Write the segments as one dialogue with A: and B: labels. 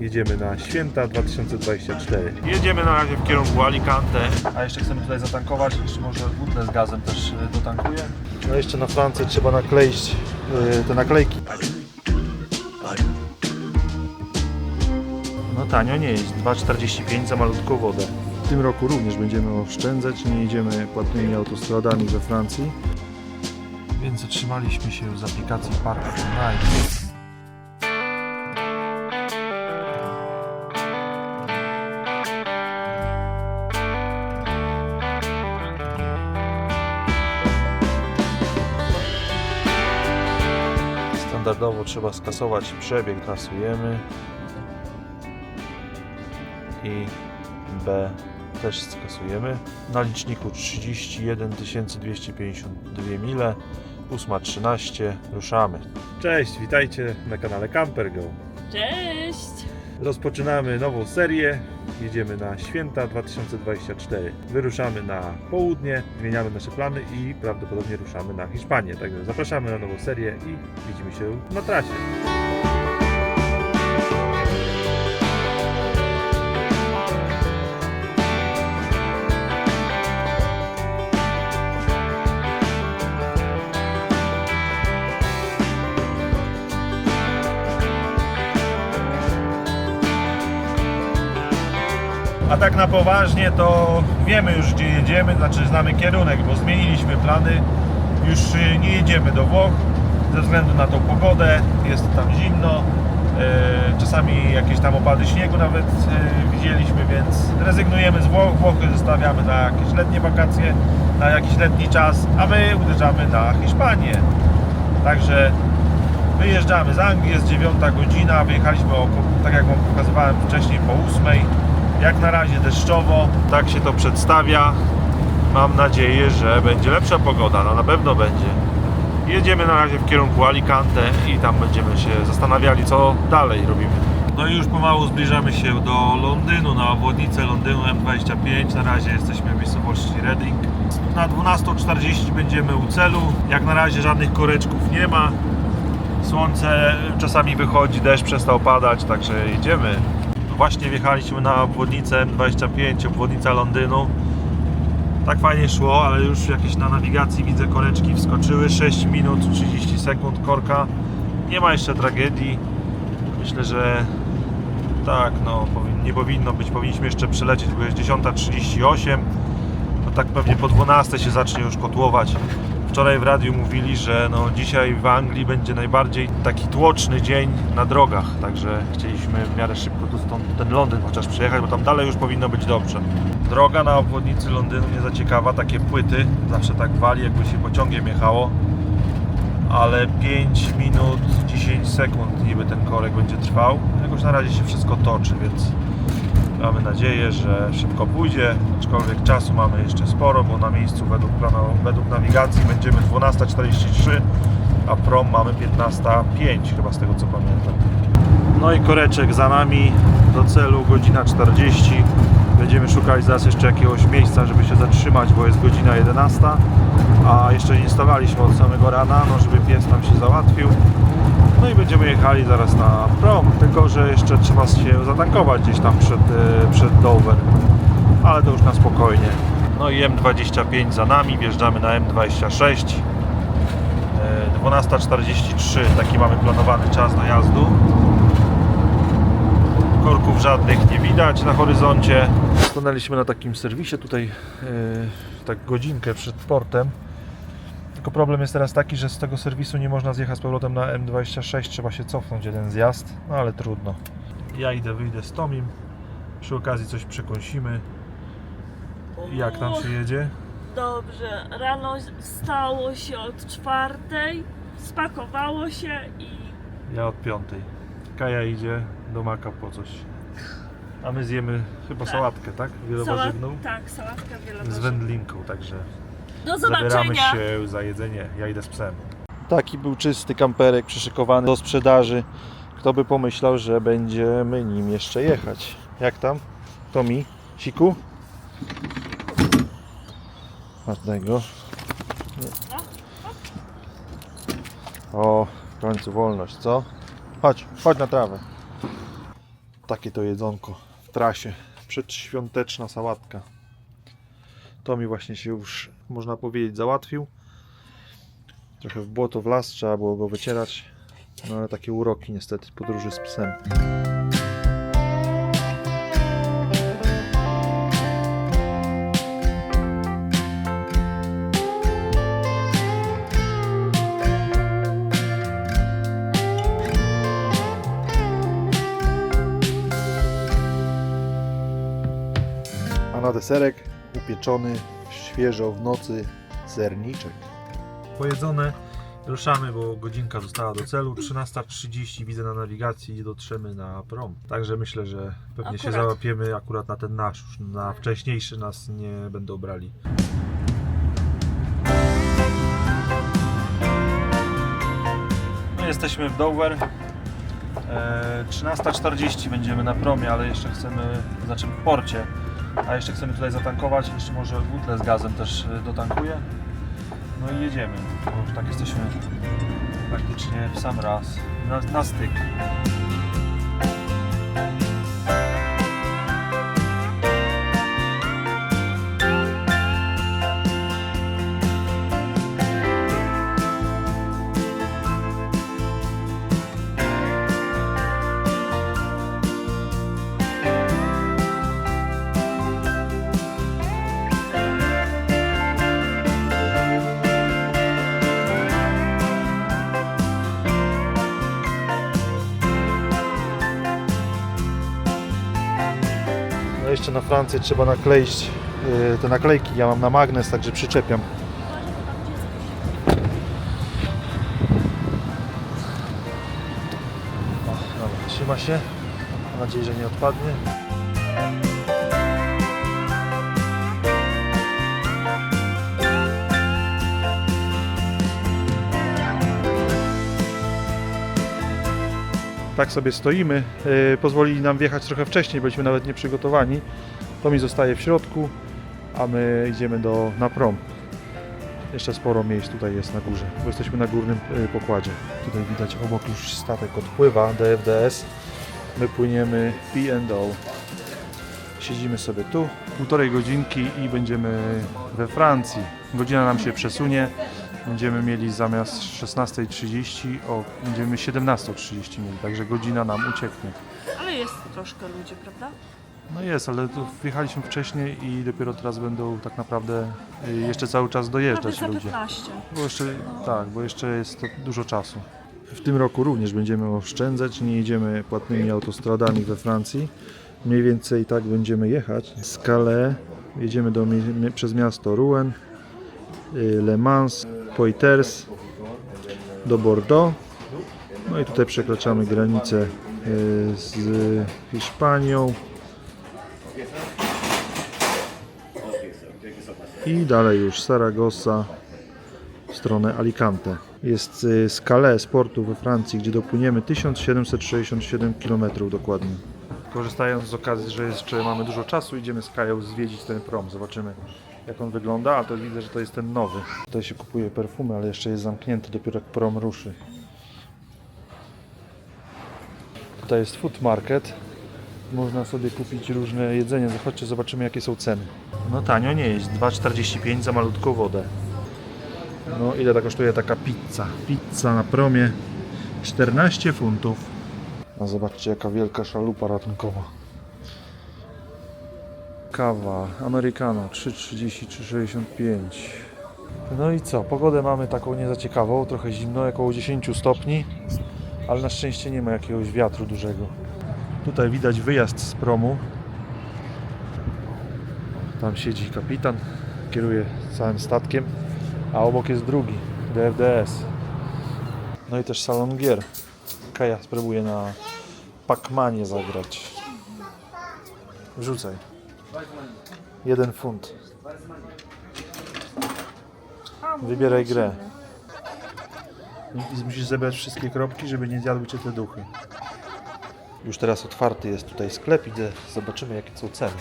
A: jedziemy na święta 2024.
B: Jedziemy na razie w kierunku Alicante.
A: A jeszcze chcemy tutaj zatankować, jeszcze może wódkę z gazem też e, dotankuję. No jeszcze na Francję trzeba nakleić e, te naklejki. No tanio nie jest, 2,45 za malutką wodę. W tym roku również będziemy oszczędzać, nie jedziemy płatnymi autostradami we Francji. Więc zatrzymaliśmy się z aplikacji Park Night. Standardowo trzeba skasować przebieg, kasujemy. I B też skasujemy. Na liczniku 31 252 mile, 8.13, ruszamy. Cześć, witajcie na kanale Camper Go.
C: Cześć!
A: Rozpoczynamy nową serię. Jedziemy na święta 2024. Wyruszamy na południe, zmieniamy nasze plany i prawdopodobnie ruszamy na Hiszpanię. Także zapraszamy na nową serię i widzimy się na trasie. A tak na poważnie to wiemy już gdzie jedziemy, znaczy znamy kierunek, bo zmieniliśmy plany. Już y, nie jedziemy do Włoch ze względu na tą pogodę, jest tam zimno. e, Czasami jakieś tam opady śniegu nawet e, widzieliśmy, więc rezygnujemy z Włoch. Włochy zostawiamy na jakieś letnie wakacje, na jakiś letni czas, a my uderzamy na Hiszpanię. Także wyjeżdżamy z Anglii, jest 9 godzina, wyjechaliśmy około, tak jak Wam pokazywałem wcześniej, po 8. Jak na razie deszczowo, tak się to przedstawia. Mam nadzieję, że będzie lepsza pogoda, no na pewno będzie. Jedziemy na razie w kierunku Alicante i tam będziemy się zastanawiali, co dalej robimy. No i już pomału zbliżamy się do Londynu, na obwodnicę Londynu M25. Na razie jesteśmy w miejscowości Reading. Na 12.40 będziemy u celu. Jak na razie żadnych koreczków nie ma. Słońce czasami wychodzi, deszcz przestał padać, także jedziemy. Właśnie wjechaliśmy na obwodnicę M25, obwodnica Londynu. Tak fajnie szło, ale już jakieś na nawigacji widzę koreczki wskoczyły. 6 minut 30 sekund korka. Nie ma jeszcze tragedii. Myślę, że tak, no nie powinno być. Powinniśmy jeszcze przelecieć, bo jest 10.38. To tak pewnie po 12 się zacznie już kotłować. Wczoraj w radiu mówili, że no dzisiaj w Anglii będzie najbardziej taki tłoczny dzień na drogach, także chcieliśmy w miarę szybko tu stąd ten Londyn chociaż przejechać, bo tam dalej już powinno być dobrze. Droga na obwodnicy Londynu nie za ciekawa, takie płyty, zawsze tak wali jakby się pociągiem jechało, ale 5 minut 10 sekund niby ten korek będzie trwał. Jakoś na razie się wszystko toczy, więc Mamy nadzieję, że szybko pójdzie, aczkolwiek czasu mamy jeszcze sporo, bo na miejscu według, planu, według nawigacji będziemy 12.43, a prom mamy 15.05 chyba z tego co pamiętam. No i koreczek za nami do celu, godzina 40. Będziemy szukać zaraz jeszcze jakiegoś miejsca, żeby się zatrzymać, bo jest godzina 11, a jeszcze nie stawaliśmy od samego rana, no żeby pies nam się załatwił. No i będziemy jechali zaraz na prom, tylko że jeszcze trzeba się zatankować gdzieś tam przed, e, przed Dover. Ale to już na spokojnie. No i M25 za nami, wjeżdżamy na M26. E, 12.43, taki mamy planowany czas dojazdu. Korków żadnych nie widać na horyzoncie. Stanęliśmy na takim serwisie tutaj, e, tak godzinkę przed portem. Tylko problem jest teraz taki, że z tego serwisu nie można zjechać z powrotem na M26, trzeba się cofnąć jeden zjazd, no ale trudno. Ja idę, wyjdę z Tomim, przy okazji coś przekąsimy. Jak tam się jedzie?
C: Dobrze, rano wstało się od czwartej, spakowało się i
A: Ja od piątej. Kaja idzie do Maka po coś. A my zjemy chyba
C: Tak.
A: sałatkę, tak? Wielowarzywną?
C: tak, sałatka
A: Z
C: wielowarzywna.
A: wędlinką, także
C: Do
A: zabieramy
C: zobaczenia!
A: się za jedzenie. Ja idę z psem. Taki był czysty kamperek przyszykowany do sprzedaży. Kto by pomyślał, że będziemy nim jeszcze jechać. Jak tam? To mi? Siku? Masz tego. O, w końcu wolność, co? Chodź, chodź na trawę. Takie to jedzonko w trasie. Przedświąteczna sałatka. To mi właśnie się już, można powiedzieć, załatwił. Trochę w błoto w las, trzeba było go wycierać. No ale takie uroki niestety podróży z psem. A na deserek upieczony świeżo w nocy serniczek. Pojedzone, ruszamy, bo godzinka została do celu. 13.30 widzę na nawigacji i dotrzemy na prom. Także myślę, że pewnie się
C: Akurat.
A: załapiemy akurat na ten nasz. Już na wcześniejszy nas nie będą brali. No, jesteśmy w Dover. E, 13.40 będziemy na promie, ale jeszcze chcemy, znaczy w porcie, a jeszcze chcemy tutaj zatankować, jeszcze może butlę z gazem też e, dotankuję. No i jedziemy, bo już tak jesteśmy praktycznie w sam raz, na, na styk. Jeszcze na Francję trzeba nakleić e, te naklejki, ja mam na magnes, także przyczepiam. O, dobra, trzyma się. Mam nadzieję, że nie odpadnie. Tak sobie stoimy. Yy, pozwolili nam wjechać trochę wcześniej, byliśmy nawet nie przygotowani. To mi zostaje w środku, a my idziemy do, na prom. Jeszcze sporo miejsc tutaj jest na górze, bo jesteśmy na górnym yy, pokładzie. Tutaj widać obok już statek odpływa, DFDS. My płyniemy P&O. Siedzimy sobie tu, półtorej godzinki i będziemy we Francji. Godzina nam się przesunie. Będziemy mieli zamiast 16.30, o, będziemy 17.30 mieli, także godzina nam ucieknie.
C: Ale jest troszkę ludzi, prawda?
A: No jest, ale tu wjechaliśmy wcześniej i dopiero teraz będą tak naprawdę y, jeszcze cały czas
C: Prawie
A: dojeżdżać
C: za
A: ludzie.
C: 15.
A: Bo jeszcze, tak, bo jeszcze jest to dużo czasu. W tym roku również będziemy oszczędzać, nie jedziemy płatnymi autostradami we Francji. Mniej więcej tak będziemy jechać. Z Calais jedziemy do, mi- mi- przez miasto Rouen, y, Le Mans, Poitiers, do Bordeaux. No i tutaj przekraczamy granicę y, z Hiszpanią. I dalej już Saragossa w stronę Alicante. Jest z Calais, z portu we Francji, gdzie dopłyniemy 1767 km dokładnie. Korzystając z okazji, że jeszcze mamy dużo czasu, idziemy z Kają zwiedzić ten prom. Zobaczymy jak on wygląda, a to widzę, że to jest ten nowy. Tutaj się kupuje perfumy, ale jeszcze jest zamknięty, dopiero jak prom ruszy. Tutaj jest food market. Można sobie kupić różne jedzenie. Zobaczcie, zobaczymy jakie są ceny. No tanio nie jest, 2,45 za malutką wodę. No ile ta kosztuje taka pizza? Pizza na promie 14 funtów. A zobaczcie jaka wielka szalupa ratunkowa. Kawa, americano 3,30, 3,65. No i co? Pogodę mamy taką nie za ciekawą, trochę zimno, około 10 stopni, ale na szczęście nie ma jakiegoś wiatru dużego. Tutaj widać wyjazd z promu. Tam siedzi kapitan, kieruje całym statkiem, a obok jest drugi, DFDS. No i też salon gier. Kaja spróbuje na Pacmanie zagrać. Wrzucaj. Jeden funt. Wybieraj grę. I musisz zebrać wszystkie kropki, żeby nie zjadły cię te duchy. Już teraz otwarty jest tutaj sklep, idę, zobaczymy jakie są ceny.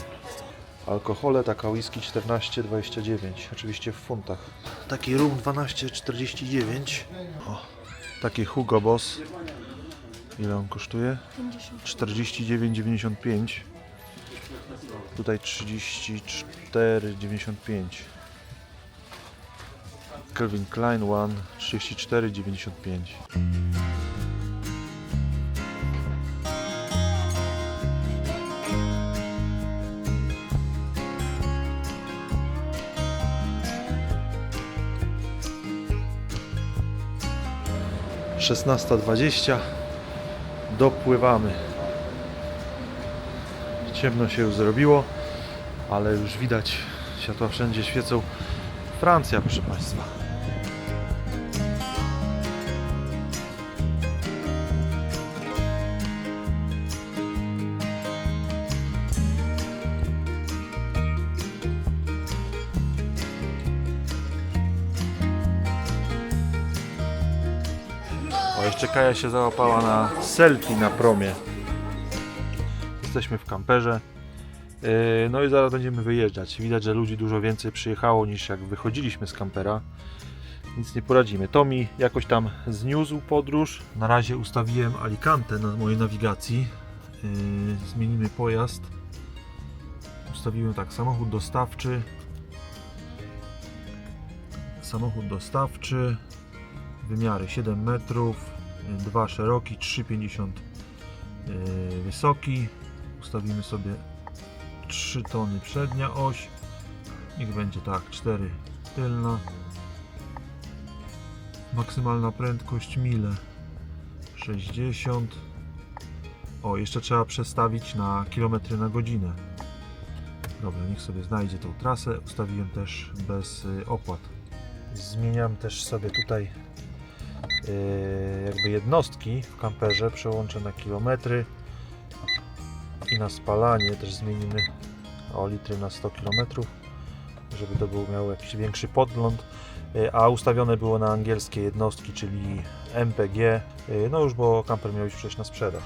A: Alkohole, taka whisky 14,29, oczywiście w funtach. Taki rum 12,49. O, takie Hugo Boss Ile on kosztuje?
C: 50.
A: 49,95. Tutaj 34,95. Calvin Klein One 34,95. Szesnasta dwadzieścia dopływamy. Ciemno się już zrobiło, ale już widać światła wszędzie świecą. Francja, proszę Państwa. O, jeszcze Kaja się załapała na selfie na promie. Jesteśmy w kamperze. Yy, No i zaraz będziemy wyjeżdżać. Widać, że ludzi dużo więcej przyjechało niż jak wychodziliśmy z kampera. Nic nie poradzimy. To mi jakoś tam zniósł podróż. Na razie ustawiłem Alicante na mojej nawigacji. Yy, Zmienimy pojazd. Ustawiłem tak, samochód dostawczy. Samochód dostawczy. Wymiary 7 metrów, 2 szeroki, 3,50 yy, wysoki. Ustawimy sobie 3 tony przednia oś. Niech będzie tak, 4 tylna. Maksymalna prędkość mile 60. O, jeszcze trzeba przestawić na kilometry na godzinę. Dobra, niech sobie znajdzie tą trasę. Ustawiłem też bez y, opłat. Zmieniam też sobie tutaj y, jakby jednostki w kamperze. Przełączę na kilometry i na spalanie też zmienimy o litry na 100 km, żeby to był miał jakiś większy podgląd. Y, A ustawione było na angielskie jednostki, czyli MPG. y, No już, bo kamper miał już przejść na sprzedaż.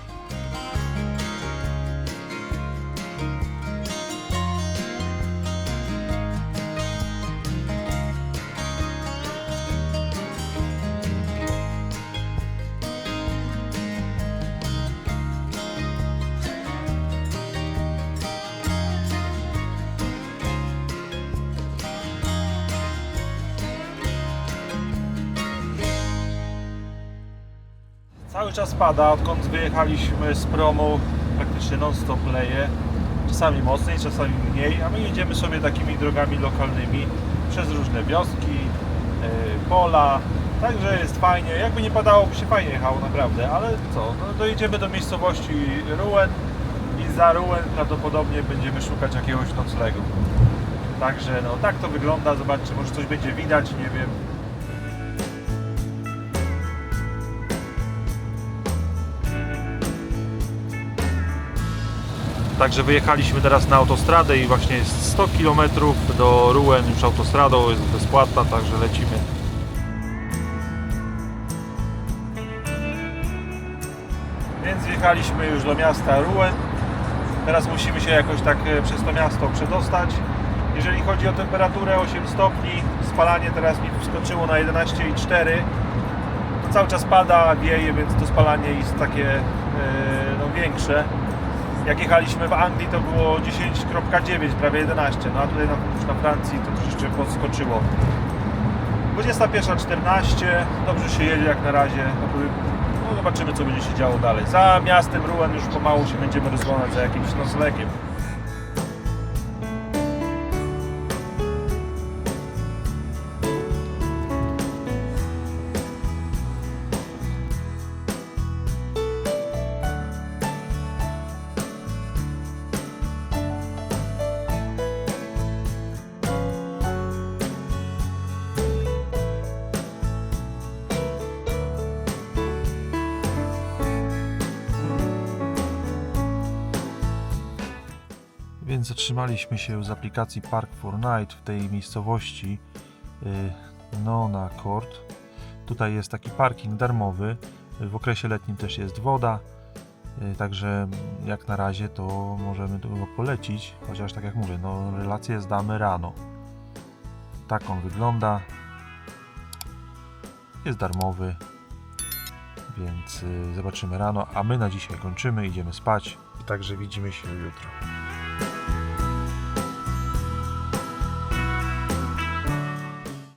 A: Czas pada, odkąd wyjechaliśmy z promu, praktycznie non-stop leje. Czasami mocniej, czasami mniej, a my jedziemy sobie takimi drogami lokalnymi przez różne wioski, yy, pola. Także jest fajnie. Jakby nie padało, by się fajnie jechało naprawdę, ale co? No, dojedziemy do miejscowości Rouen i za Rouen prawdopodobnie będziemy szukać jakiegoś noclegu. Także no tak to wygląda. Zobaczcie, może coś będzie widać, nie wiem. Także wyjechaliśmy teraz na autostradę i właśnie jest 100 km do Rouen już autostradą, jest bezpłatna, także lecimy. Więc wjechaliśmy już do miasta Rouen. Teraz musimy się jakoś tak e, przez to miasto przedostać. Jeżeli chodzi o temperaturę 8 stopni, spalanie teraz mi wskoczyło na 11,4. Cały czas pada, wieje, więc to spalanie jest takie e, no, większe. Jak jechaliśmy w Anglii to było 10.9, prawie 11, no a tutaj na, na Francji to troszeczkę podskoczyło. 21.14, dobrze się jedzie jak na razie. No, zobaczymy co będzie się działo dalej. Za miastem Rouen już pomału się będziemy rozglądać za jakimś noclegiem. Więc zatrzymaliśmy się z aplikacji Park for Night w tej miejscowości y, Nona Court. Tutaj jest taki parking darmowy. W okresie letnim też jest woda. y, Także jak na razie to możemy go polecić. Chociaż tak jak mówię, no relacje zdamy rano. Tak on wygląda. Jest darmowy. Więc y, zobaczymy rano, a my na dzisiaj kończymy, idziemy spać. Także widzimy się jutro.